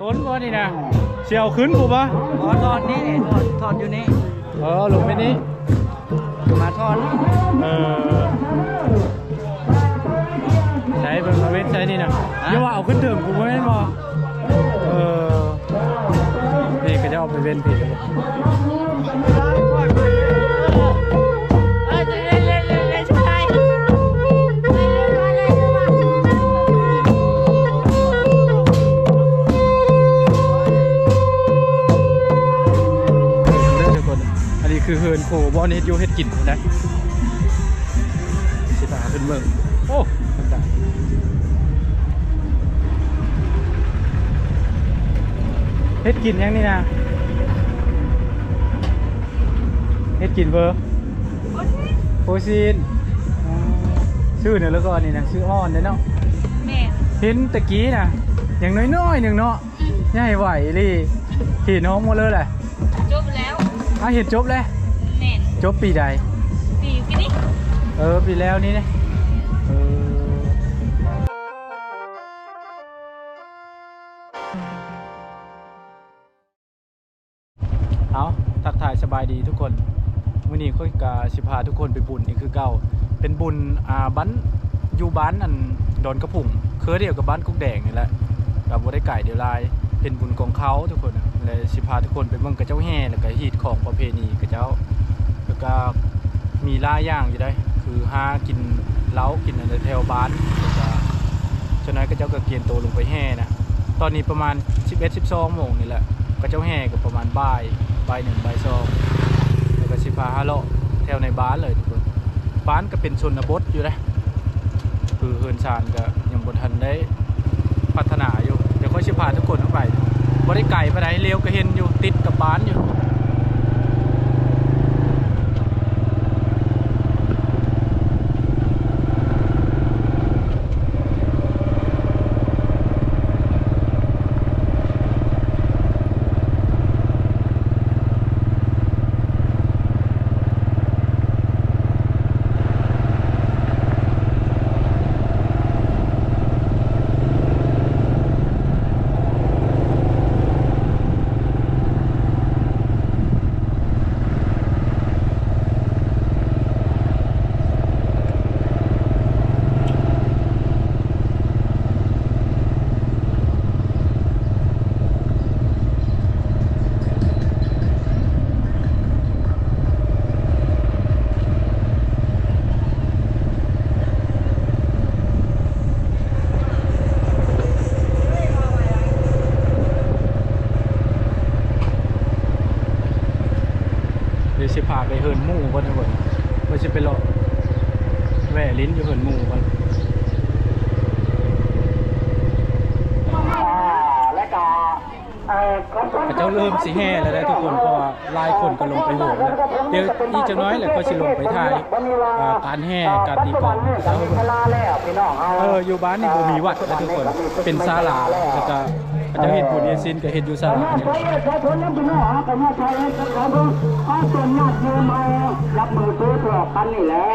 ต้นบ่นี่นะเสียวขึ้นกูปะขอทอดนี่นี่ทอดทอดอยู่นี่เออลงไปนี้มาทอดเออใช้เป็นมาเวทใช้นี่นะอย่าว่าเอาขึ้นเถิงกูไม่แม่นบ่เออนี่ก็จะเอาไปเว้นผิดเลยเด้ ฮิร์นโคบอลเฮ็ดอยูเฮ็ดกินนะสิตาขึ้นเมืองโอ้ธรรมดาเฮ็ดกินยังนี่นะเฮ็ดกินเบอร์โคซีนอ๋อชื่อเนี่ยแล้วก็อันนี้นะชื่ออ้อนเด้อเนาะแม่เห็นตะกี้นะอย่างน้อยๆหนึ่งเนาะใหญ่ไหวเลยเห็นน้องหมดเลยแหละจบแล้วอะเห็นจบแล้วแม่น จบปีใด ปีกี่นี่เออ ปีแล้วนี่เนี่ยเออเอาทักทายสบายดีทุกคนมื่อนี้ค่อยกาสิพาทุกคนไปบุญนี่คือเก่า เป็นบุญอ่าบ้านอยู่บ้านอันดอนกระผุ่งเคยเดียวกับบ้านกุ๊กแดงนี่แหละกับบัได้ไก่เดียวลายเป็นบุญของเขาทุกคนน่ะเลยสิพาทุกคนไปเมืองกระเจ้าแห่แล้วก็ฮีดของประเพณีกระเจ้าแล้ว ก็มีล่าย่างอยู่ได้ คือหากินเล้ากินอะไรแถวบ้านฉะนั้นก็เจ้าก็เกียนโตวลงไปแห่นะตอนนี้ประมาณ 11 12โมงนี่แหละก็เจ้าแห่ก็ประมาณบ่ายบ่ายหนึ่งบ่ายสองแล้วก็สิพาฮาเลาะแถวในบ้านเลยทุกคนบ้านก็เป็นชนบทอยู่นะคือเฮือนชานก็ยังบนทันได้พัฒนาอยู่ เดี๋ยวค่อยสิพาทุกคนเข้าไปบ่ได้ไก่ไปไหนเลี้ยวก็เห็นอยู่ติดกับบ้านอยู่ เฮิร์นหมู่ก่อนนะก่อนว่าจะไปรอแหวลิ้นอยู่เฮิร์นหมู่ก่อนและก็เอ่อคนคนพระเจ้าเริ่มสิแห่แล้วได้ทุกคนเพราะว่าหลายคนก็ลงไปโหมแล้วเดี๋ยวอีกจะน้อยแหละก็สิลงไปถ่ายอ่าการแห่การตีกลองให้เขาเวลาแล้วพี่น้องเอาเอออยู่บ้านนี่บ่มีวัดนะทุกคนเป็นศาลาแล้วก็ พระเจ้าเฮ็ดบุญเฮ็ดศีลก็เฮ็ดอยู่ศาลาเนี่ยใช้ใช้นั้นพี่น้องเอาไปมาใช้ให้เขาดูเอาส่วนญาติโยมเอารับมือซื้อตรอกกันนี่แหละ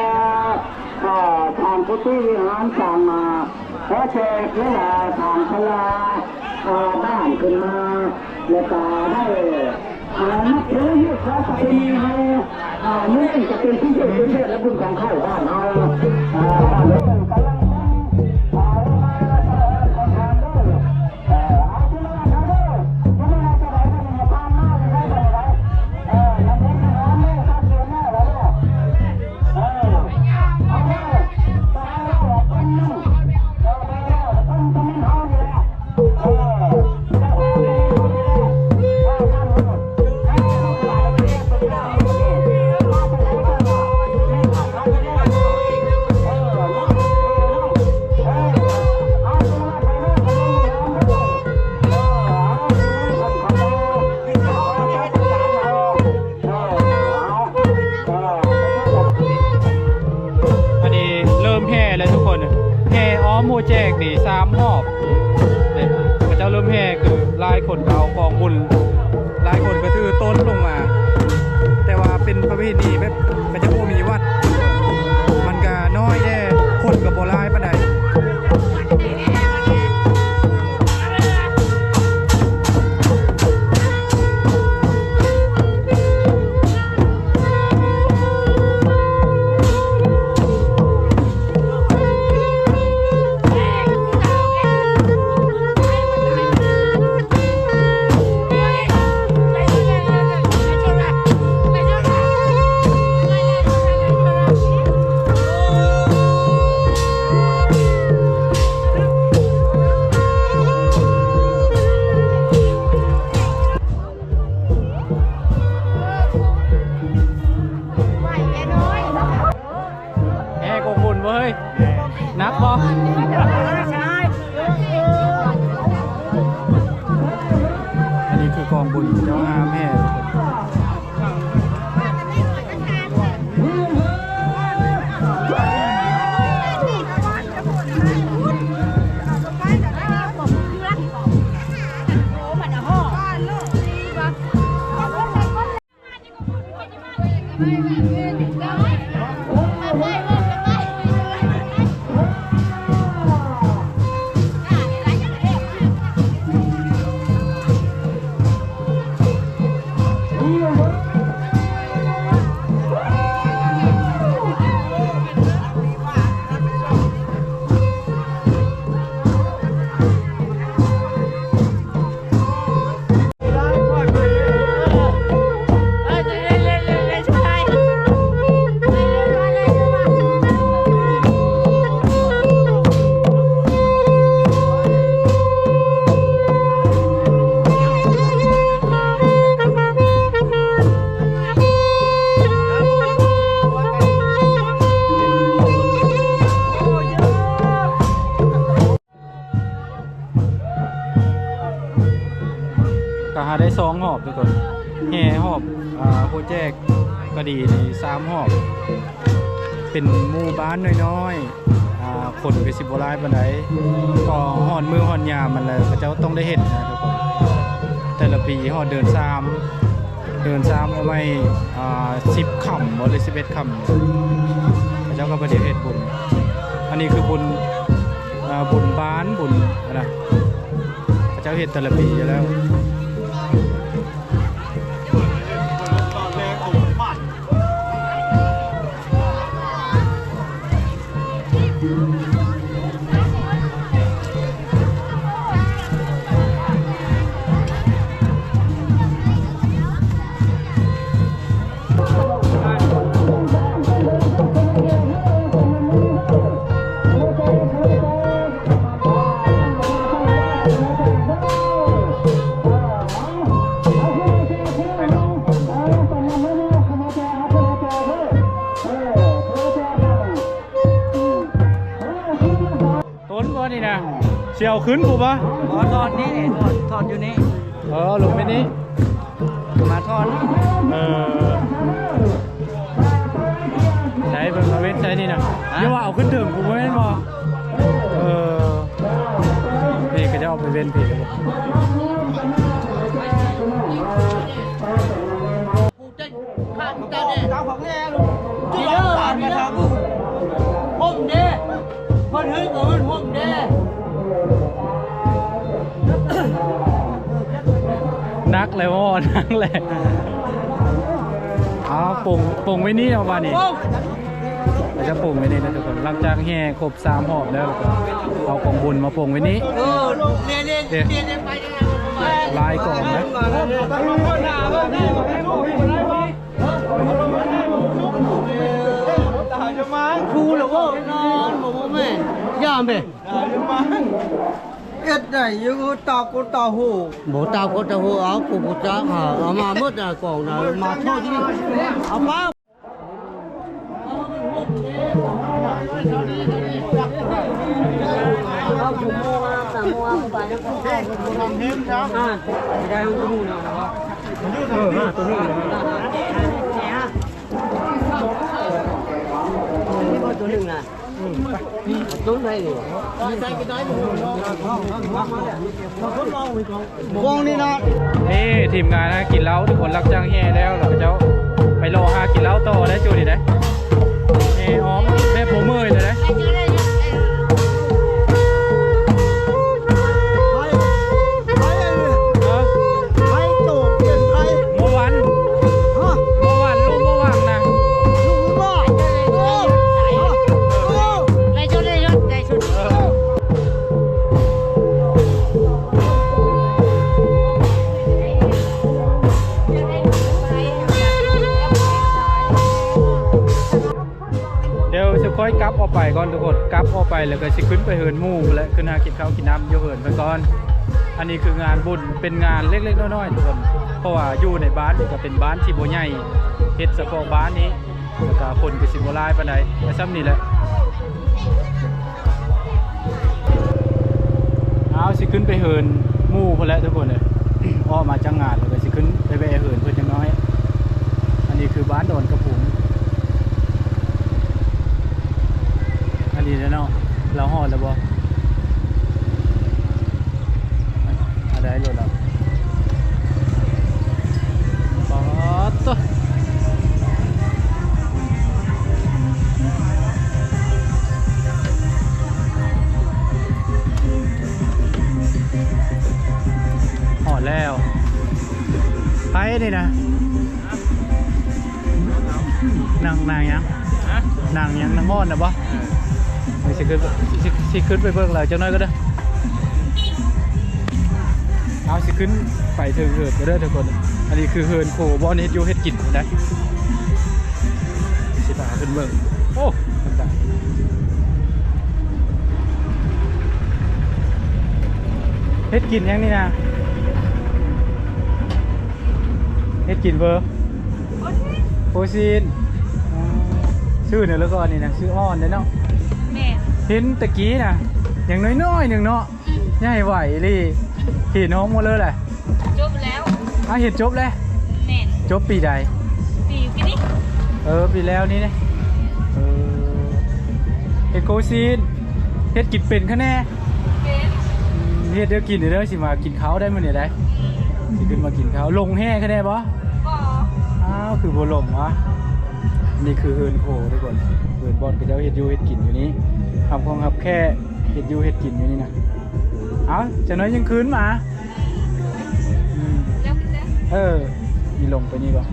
ก็ทางพุทธิวิหารสั่งมาขอเชิญเวลาทางพลาเอาบ้านขึ้นมาแล้วก็ได้อานักเรียนที่ขอปฏิญาณอ่นี่จะเป็นที่เกิดขึ้นและบุญของเข้าบ้านเราอ่าบ้านเรากำลังายคนก็เอากองบุญหลายคนก็ถือต้นลงมา แต่ว่าเป็นประเพณีแบบกระเจ้าบ่มีวัด มันก็น้อยแน่ ก็ ก็ดีนี่สามหอบ เป็นหมู่บ้านน้อยๆคนก็สิบโบราณปานใดก็หอนมือหอนยามมันเลยเขาเจ้าต้องได้เห็นนะทุกคนแต่ละปีหอดเดินซ้ำเดินซ้ำเอาไว้สิบคำบ่เลยสิบเอ็ดคำเขาเจ้าก็ประเดี๋ยวเฮ็ดบุญ อันนี้คือบุญบุญบ้านบุญอะไระเจ้าเฮ็ดแต่ละปีแล้ว เสียวขึ้นกูปะขอทอนนี่ทอนทอนอยู่นี่เออลงไปนี้มาทอนเออใช้เบิ่งมาเว้นใช้นี่นะเดี๋ยวว่าเอาขึ้นถึงกูบ่แม่นบ่เออนี่ก็จะเอาไปเว้นพี่ครับข้างเจ้าเนี่ยตามของแน่ลูกที่เด้อมาทำห้องเด้คนเฮ้ยก็มันห้องเด้นัักเลยว่อนักเลยเอปรุงปรุงไว้นี่เอามานี่เราจะปรุงไว้นี่นะทุกคนหลังจากแห่ครบสามหอบแล้วเราก็เอาของบุญมาปรุงไว้นี้เออเรียนเรียเนี่ยลายกล่องนะครูหรือว่านอนบอกว่าแม่ย่ามไป เอ็ดไหนยังกูตากูตาหูบ่ตากูตาหูเอากูกูจ้าหาเอามาเมื่อแต่ก่อนนะมาโทษที่นี่เอาป้าตัวหนึ่งนะตัวไหนดิวงนี่นะนี่ทีมงานนะกินเหล้าทุกคนรักจ้างแห่แล้วเราจะไปรอหากินเหล้าต่อได้จูดิได้ ไปก่อนทุกคนกลับออกไปแล้วก็สิขึ้นไปเหินมู่และขึ้นหากินข้าวกินน้ำอยู่เหินไปก่อนอันนี้คืองานบุญเป็นงานเล็กๆน้อยๆทุกคนเพราะว่าอยู่ในบ้านนี่ก็เป็นบ้านที่โบ่ใหญ่เฮ็ดเฉพาะบ้านนี้แล้วก็คนก็สิบ่หลายปานใดแต่ซ้ำนี่แหละเอาสิขึ้นไปเหินมู่พุ่นแหละทุกคนเลยอ้อมาจังงานแล้วก็สิขึ้นไปแวะเหินเพิ่นจังน้อย อันนี้คือบ้านโดนกระผุง นนี้แล้วเนาะเราหอดแล้วบ่อะไรหลุดแล้วป๊อดตัวหอดแล้ว ไปนี่นะ ขึ้นสิสิขึ้นไปเบิ่งแล้วจังน้อยก็ได้อเอาสิขึ้นไปถึงเหินก็ได้อทุกคน อันนี้คือเหินโคบ่อนเฮ็ดอยู่เฮ็ดกินนะสิพาขึ้นเบิ่งโอ้มันได้เฮ็ดกินยังนี่นะเฮ็ดกินเบอร์โอซีนอ๋อชื่อเนี่ยแล้วก็อันนี่นะชื่ออ้อนเด้อเนาะแม่ เห็นตะกี้นะอย่างน้อยๆหนึ่งเนาะใหญ่ไหวเลยเห็นน้องหมดเลยแหละจบแล้วอะเห็นจบแล้วแม่นจบปีใดปีอยู่กี่นี่เออปีแล้วนี่เนี่ยเออเฮ็ดโคซีนเฮ็ดกินเป็นคะแน่เป็นอืมเฮ็ดเดี๋ยวกินเดี๋ยวเด้อสิมากินข้าวได้มื้อนี้ได้สิขึ้นมากินข้าวลงแห่คะแน่บ่บ่อ้าวคือบ่ลงวะนี่คือเฮือนโคทุกคน เฮือนบอลก็เจ้าเฮ็ดอยู่เฮ็ดกินอยู่นี้ทำของครับแค่เฮ็ดอยู่เฮ็ดกินอยู่นี่นะเอ้าจะน้อยยังคืนมาอืมแล้วกินแล้วเออมีลงไปนี่ป่ะ